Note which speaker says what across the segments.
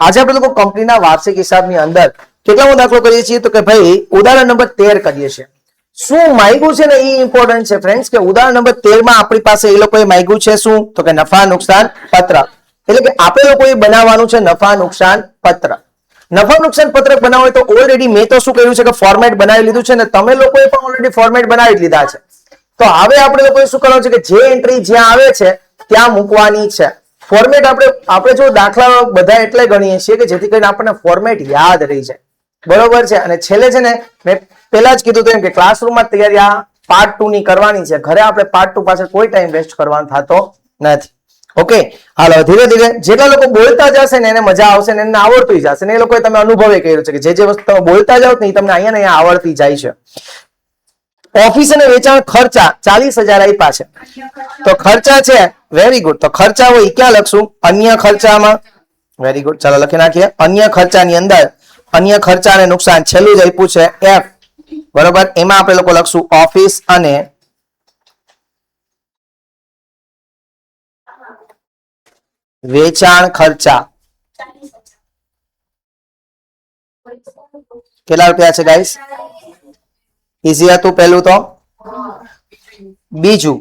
Speaker 1: આજે આપણે લોકો કંપનીના વાર્ષિક હિસાબની અંદર કેટલામો દાખલો કરીએ છીએ તો કે ભાઈ, ઉદાહરણ નંબર તેર કરીએ છીએ. શું માગ્યું છે ને એ ઇમ્પોર્ટન્ટ છે ફ્રેન્ડ્સ કે ઉદાહરણ નંબર તેરમાં આપણી પાસે એ લોકોએ માગ્યું છે શું? તો કે નફા નુકસાન પત્રક એટલે કે આપણે લોકોએ બનાવવાનું છે નફા નુકસાન પત્રક નફા નુકસાન પત્રક બનાવો તો ઓલરેડી મેં તો શું કર્યું છે કે ફોર્મેટ બનાવી લીધું છે ને તમે લોકોએ પણ ઓલરેડી ફોર્મેટ બનાવી લીધા છે. તો હવે આપણે લોકોએ શું કરવાનું છે કે જે એન્ટ્રી જ્યાં આવે છે, ત્યાં મૂકવાની છે. ફોર્મેટ આપણે આપણે જો દાખલા બધા એટલે ગણીએ છીએ કે જેથી કરીને આપણને ફોર્મેટ યાદ રહી જાય. બરોબર છે? અને છેલ્લે છે ને, મેં પહેલા જ કીધું એમ કે ક્લાસરૂમમાં તૈયારી આ પાર્ટ ટુ ની કરવાની છે. ઘરે આપણે પાર્ટ ટુ પાછળ કોઈ ટાઈમ વેસ્ટ કરવાનો થતો નથી. ઓકે હાલો, ધીરે ધીરે. જેટલા લોકો બોલતા જશે ને, એને મજા આવશે ને, એને આવડતું જશે ને, એ લોકોએ તમે અનુભવે કર્યું છે કે જે જે વસ્તુ તમે બોલતા જાઓ ને, એ તમને અહીંયા ને અહીંયા આવડતી જાય છે. ઓફિસ અને વેચાણ ખર્ચા ચાલીસ હજાર આપ્યા છે. તો ખર્ચા છે વેરી ગુડ તો ખર્ચા હોય ક્યાં લખશું? અન્ય ખર્ચામાં? વેરી ગુડ ચાલો લખી નાખીએ. અન્ય ખર્ચાની અંદર અન્ય ખર્ચા અને નુકસાન છેલ્લું જ આપ્યું છે. એફ બરોબર? એમાં આપણે લોકો લખશું ઓફિસ અને વેચાણ ખર્ચા. કેટલા રૂપિયા છે ગાઈસ ઈઝી હતું પહેલું તો? બીજું.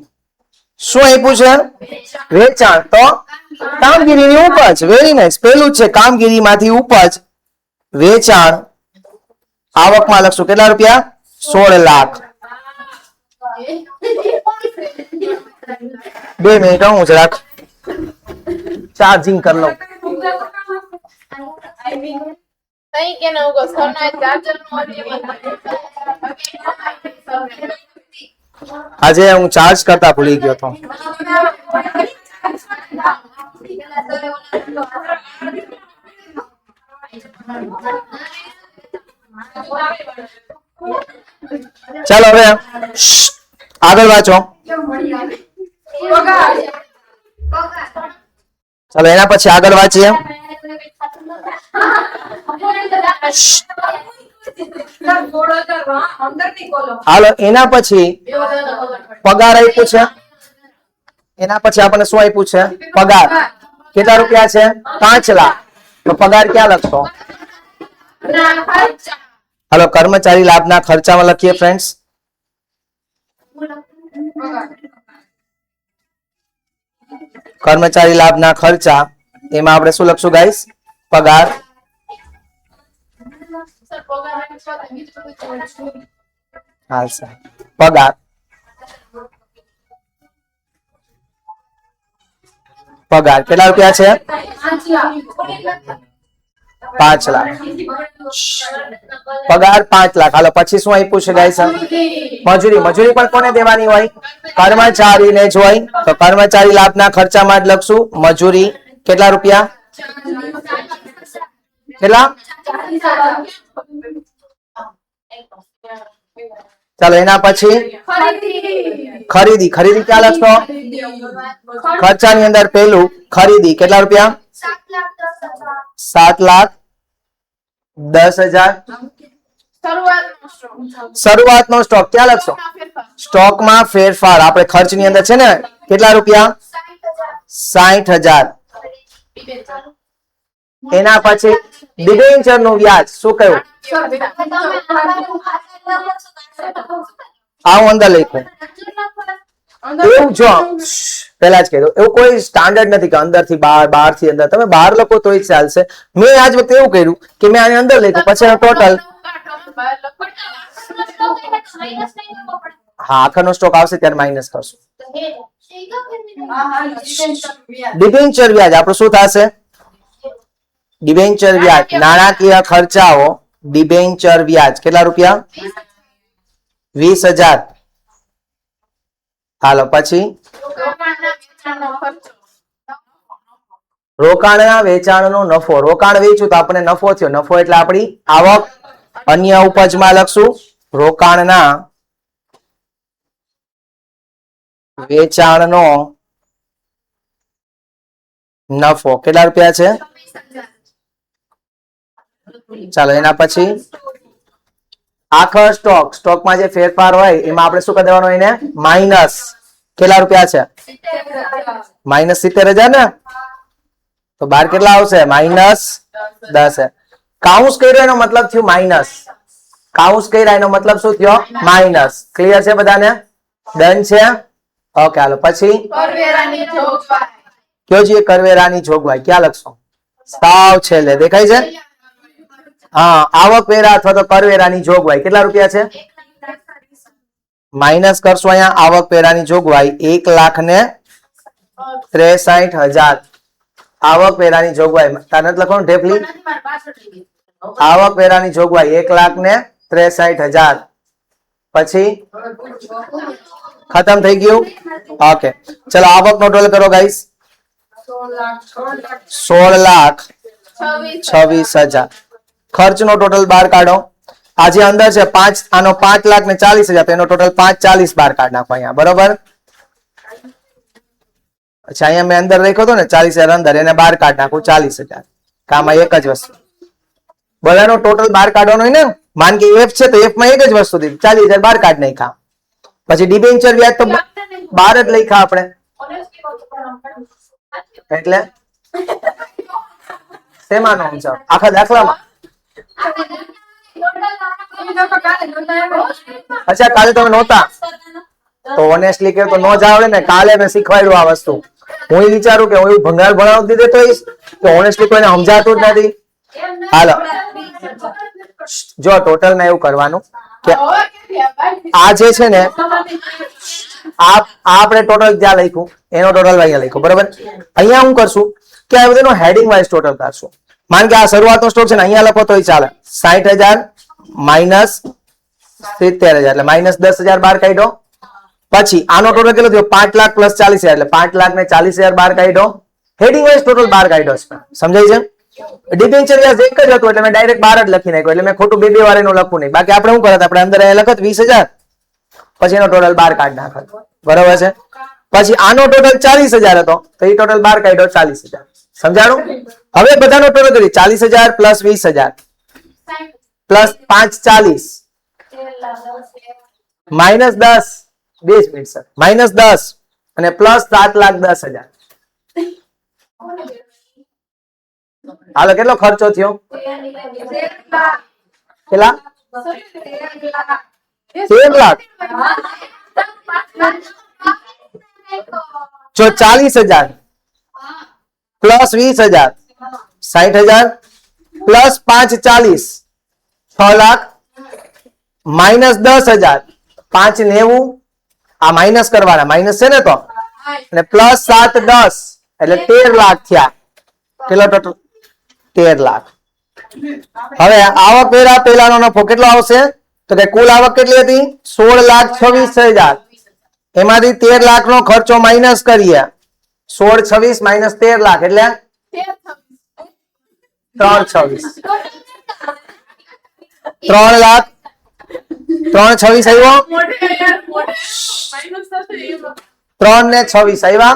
Speaker 1: શું આપ્યું છે? વેચાણ. તો કામગીરીની ઉપજ વેરી નાઇસ પેલું છે કામગીરીમાંથી ઉપજ, વેચાણ. આવકમાં લખશું કેટલા રૂપિયા? સોળ લાખ. બે મિનિટ, હું જરાક ચાર્જિંગ કરી લઉં.
Speaker 2: કઈ કે નવું não
Speaker 1: આજે હું ચાર્જ કરતા ભૂલી ગયો હતો ચાલો હવે શ્શ, આગળ વાંચો. ચાલો એના પછી આગળ વાંચીએ. હાલો એના પછી પગાર આપ્યું છે? એના પછી આપણને શું આપ્યું છે? પગાર. કેટલા રૂપિયા છે? પાંચ લાખ. તો પગાર ક્યાં લખશો? હાલો કર્મચારી લાભના ખર્ચામાં લખીએ ફ્રેન્ડ્સ કર્મચારી લાભના ખર્ચા એમાં આપણે શું લખશું ગાઈસ પગાર. હાલશે પગાર. પગાર. કેટલા રૂપિયા છે? પાંચ લાખ. પગાર પાંચ લાખ. હાલો, પછી શું આપ્યું છે, ગાઈસ? મજૂરી. મજૂરી પણ કોને દેવાની હોય? કર્મચારીને જ હોય. તો કર્મચારી લાભના ખર્ચામાં જ લખશું. મજૂરી. કેટલા રૂપિયા? કેટલા ચાલો એના પછી ખરીદી ખરીદી ક્યાં લખશો ખર્ચાની અંદર પહેલું ખરીદી, કેટલા રૂપિયા? સાત લાખ દસ હજાર. શરૂઆતનો સ્ટોક ક્યાં લખશો? સ્ટોકમાં ફેરફાર. આપણે ખર્ચની અંદર છે ને, કેટલા રૂપિયા? સાઠ હજાર. એના પછી ડિબેન્ચરનું વ્યાજ શું કહ્યું? આવું અંદર લખ્યું. એવું જો પેલા જ કહી દઉં. એવું કોઈ સ્ટાન્ડર્ડ નથી કે અંદરથી બહાર બહારથી અંદર. તમે બહાર લખો તો જ ચાલશે મેં આજ વખતે એવું કર્યું કે મેં આની અંદર લખ્યું. પછી ટોટલ હા આખરનો સ્ટોક આવશે ત્યારે માઇનસ કરશું. ડિબેન્ચર વ્યાજ આપણું શું થશે? ડિબેન્ચર વ્યાજ. નાણાકીય ખર્ચાઓ ડિબેન્ચર વ્યાજ. કેટલા રૂપિયા? વીસ હજાર. હાલો પછી? રોકાણના વેચાણનો નફો. રોકાણ વેચ્યું તો આપણને નફો થયો. નફો એટલે આપણી આવક. અન્ય ઉપજમાં લખશું. રોકાણના વેચાણનો નફો. કેટલા રૂપિયા છે? ચાલો એના પછી આખર સ્ટોક સ્ટોકમાં જે ફેરફાર હોય એમાં આપણે શું કરી દેવાનું એને? માઇનસ કેટલા રૂપિયા છે? માઇનસ સિત્તેર હજાર ને? તો બાર કેટલા આવશે? માઇનસ દસ કાઉન્સ કર્યો એનો મતલબ થયું માઇનસ કાઉન્સ કર્યા એનો મતલબ શું થયો? માઇનસ ક્લિયર છે બધાને? ડન છે? ઓકે હાલો પછી? કયો છે કરવેરાની જોગવાઈ. ક્યાં લખશો? સાવ છેલ્લે. દેખાય છે? આવકવેરા અથવા તો કરવેરાની જોગવાઈ. કેટલા રૂપિયા છે? માઇનસ કરશો અહીંયા આવકવેરાની જોગવાઈ. એક લાખ ને ત્રેસાઠ હજાર. આવકવેરાની જોગવાઈ. તારે લખવાનું ઢેફલી આવકવેરાની જોગવાઈ એક લાખ ને ત્રેસાઠ હજાર. પછી? ખતમ થઈ ગયું? ઓકે. ચલો આવક નો ટોલ કરો ગાઈસ સોળ લાખ
Speaker 2: છવ્વીસ
Speaker 1: હજાર. ખર્ચનો ટોટલ બાર કાઢો. આ જે અંદર છે પાંચ, આનો પાંચ લાખ ને ચાલીસ હજાર એનો ટોટલ પાંચ ચાલીસ બાર કાઢ નાખો અહીંયા, બરોબર? અચ્છા, અહીંયા મેં અંદર લખ્યો હતો ને, ચાલીસ હજાર અંદર, એને બાર કાઢ નાખું, ચાલીસ હજાર. એક જ વસ્તુ. બધાનો ટોટલ બાર કાઢવાનો ને, માન કે એફ છે તો એફમાં એક જ વસ્તુ દીધી. ચાલીસ હજાર બાર કાઢ નાખ્યા. પછી ડિબેન્ચર વ્યાજ તો બાર જ લઈ ખા આપણે. એટલે? શેમાં નો આખા દાખલામાં? અચ્છા, કાલે તમે નહોતા? તો ઓનેસ્ટલી કે તો નો જ આવડે ને, કાલે મેં શીખવાડ્યું આ વસ્તુ. હું વિચારું કે હું ભંગાર ભણાવ દીધે તો તો ઓનેસ્ટલી કોઈને સમજાતું જ નથી. હાલો. જો ટોટલમાં એવું કરવાનું કે? આ જે છે ને આ આપણે ટોટલ જ્યાં લખ્યું, એનો ટોટલ અહીંયા લખ્યું, બરાબર? અહીંયા હું કરશું કે આ બધાનો હેડિંગ વાઇઝ ટોટલ કરશું માન કે આ શરૂઆતનો સ્ટોક છે ને અહીંયા લખો તોય ચાલે. સાઠ હજાર માઇનસ સિત્તેર હજાર, એટલે માઇનસ દસ હજાર બાર કાઢ્યો પછી આનો ટોટલ કેટલો થયો? પાંચ લાખ પ્લસ ચાલીસ હજાર, એટલે પાંચ લાખ ને ચાલીસ હજાર બાર કાઢ્યો હેડિંગ વાઇઝ ટોટલ બાર કાઢ્યો છે. સમજાય છે? ડિબેન્ચર વ્યાજ એક જ હતું, એટલે મેં ડાયરેક્ટ બાર જ લખી નાખ્યું, એટલે મેં ખોટું બે બે વાર એનું લખવું નહીં. બાકી આપણે શું કરત આપણે અંદર અહીંયા લખત વીસ હજાર, પછી એનો ટોટલ બાર કાઢ નાખત. બરોબર છે? પછી આનો ટોટલ ચાલીસ હજાર હતો, તો એ ટોટલ બાર કાઢ્યો ચાલીસ હજાર. સમજાણું? હવે બધાનો ટોટલ કરીએ. ચાલીસ હજાર પ્લસ વીસ હજાર. પ્લસ પાંચ ચાલીસ. માઇનસ દસ. બે મિનિટ સર માઇનસ દસ. અને પ્લસ સાત લાખ દસ હજાર. હાલો કેટલો ખર્ચો થયો? કેટલા? તેર લાખ. જો ચાલીસ હજાર. પ્લસ વીસ હજાર સાઠ હજાર, પ્લસ પાંચ ચાલીસ, છ લાખ માઇનસ દસ હજાર, પાંચ નેવું, આ માઇનસ કરવાના માઇનસ છે ને તો? અને પ્લસ સાત દસ, એટલે તેર લાખ થયા. કેટલો ટોટલ તેર લાખ. હવે આવક વેરા પેલાનો નફો કેટલો આવશે? તો કે કુલ આવક કેટલી હતી? સોળ લાખ છવ્વીસ હજાર. એમાંથી તેર લાખ નો ખર્ચો માઇનસ કરીએ. સોળ છવ્વીસ માઇનસ તેર લાખ એટલે ત્રણ છવ્વીસ. ત્રણ લાખ. ત્રણ છવ્વીસ આવ્યો. ત્રણ ને છવ્વીસ આવ્યા?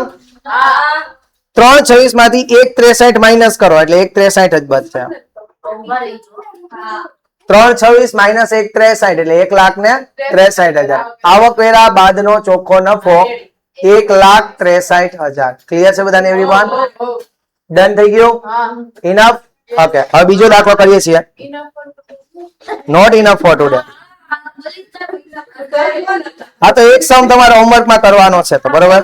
Speaker 1: ત્રણ છવ્વીસમાંથી એક ત્રેસઠ માઇનસ કરો એટલે એક ત્રેસઠ જ બચશે. ત્રણ છવ્વીસ માઇનસ એક ત્રેસઠ એટલે એક લાખ ને ત્રેસઠ. હજાર. આવકવેરા બાદનો ચોખ્ખો નફો એક લાખ ત્રેસાઠ હજાર. ક્લિયર છે બધાને
Speaker 2: એવરી વન.
Speaker 1: ડન થઈ ગયું? ઇનફ ઓકે હવે બીજો દાખલો કરીએ છીએ. નોટ ઇનફ ફોર ટુડે હા, તો એક સમ તમારે હોમવર્કમાં કરવાનો છે, તો બરોબર?